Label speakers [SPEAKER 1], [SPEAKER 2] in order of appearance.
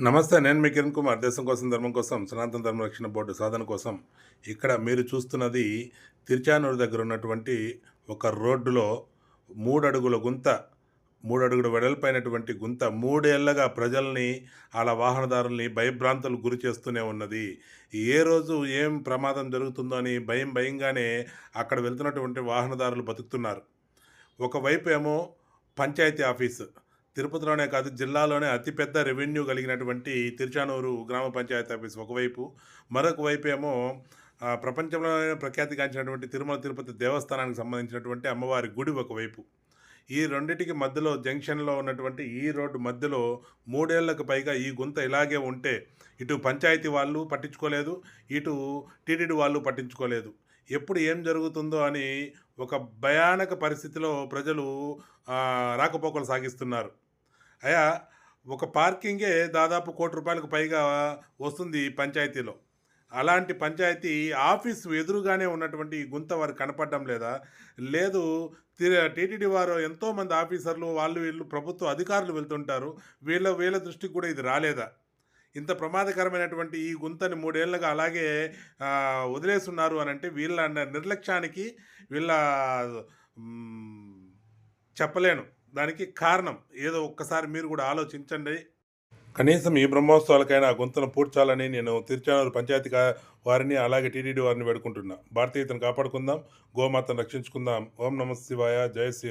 [SPEAKER 1] నమస్తే నేను మీ కిరణ్ కుమార్. దేశం కోసం ధర్మం కోసం సనాతన ధర్మ రక్షణ బోర్డు సాధన కోసం ఇక్కడ మీరు చూస్తున్నది తిరుచానూరు దగ్గర ఉన్నటువంటి ఒక రోడ్డులో మూడు అడుగుల గుంత మూడు అడుగుల వెడల్పైనటువంటి గుంత మూడేళ్ళగా ప్రజల్ని అలా వాహనదారుల్ని భయభ్రాంతులు గురి చేస్తూనే ఉన్నది. ఏ రోజు ఏం ప్రమాదం జరుగుతుందో అని భయం భయంగానే అక్కడ వెళ్తున్నటువంటి వాహనదారులు బతుకుతున్నారు. ఒకవైపు ఏమో పంచాయతీ ఆఫీసు తిరుపతిలోనే కాదు జిల్లాలోనే అతిపెద్ద రెవెన్యూ కలిగినటువంటి తిరుచానూరు గ్రామ పంచాయతీ ఆఫీస్ ఒకవైపు. మరొక వైపు ఏమో ప్రపంచంలోనే ప్రఖ్యాతిగాంచినటువంటి తిరుమల తిరుపతి దేవస్థానానికి సంబంధించినటువంటి అమ్మవారి గుడి ఒకవైపు. ఈ రెండింటికి మధ్యలో జంక్షన్లో ఉన్నటువంటి ఈ రోడ్డు మధ్యలో మూడేళ్ళకు పైగా ఈ గుంత ఇలాగే ఉంటే ఇటు పంచాయతీ వాళ్ళు పట్టించుకోలేదు ఇటు టీటీడీ వాళ్ళు పట్టించుకోలేదు. ఎప్పుడు ఏం జరుగుతుందో అని ఒక భయానక పరిస్థితిలో ప్రజలు రాకపోకలు సాగిస్తున్నారు. అయా ఒక పార్కింగే దాదాపు కోటి రూపాయలకు పైగా వస్తుంది ఈ పంచాయతీలో. అలాంటి పంచాయతీ ఆఫీస్ ఎదురుగానే ఉన్నటువంటి గుంత వారు కనపడడం లేదా? లేదు టీటీడీ వారు ఎంతోమంది ఆఫీసర్లు వాళ్ళు వీళ్ళు ప్రభుత్వ అధికారులు వెళ్తుంటారు. వీళ్ళ వీళ్ళ దృష్టికి కూడా ఇది రాలేదా? ఇంత ప్రమాదకరమైనటువంటి ఈ గుంతని మూడేళ్ళుగా అలాగే వదిలేస్తున్నారు అని అంటే వీళ్ళ నిర్లక్ష్యానికి వీళ్ళ చెప్పలేను. దానికి కారణం. ఏదో ఒక్కసారి మీరు కూడా ఆలోచించండి. కనీసం ఈ బ్రహ్మోత్సవాలకైనా ఆ పూడ్చాలని నేను తిరుచానూరు పంచాయతీ వారిని అలాగే టీడీడీ వారిని వేడుకుంటున్నా. భారతీయతను కాపాడుకుందాం. గోమాతను రక్షించుకుందాం. ఓం నమ శివాయ. జయ శ్రీ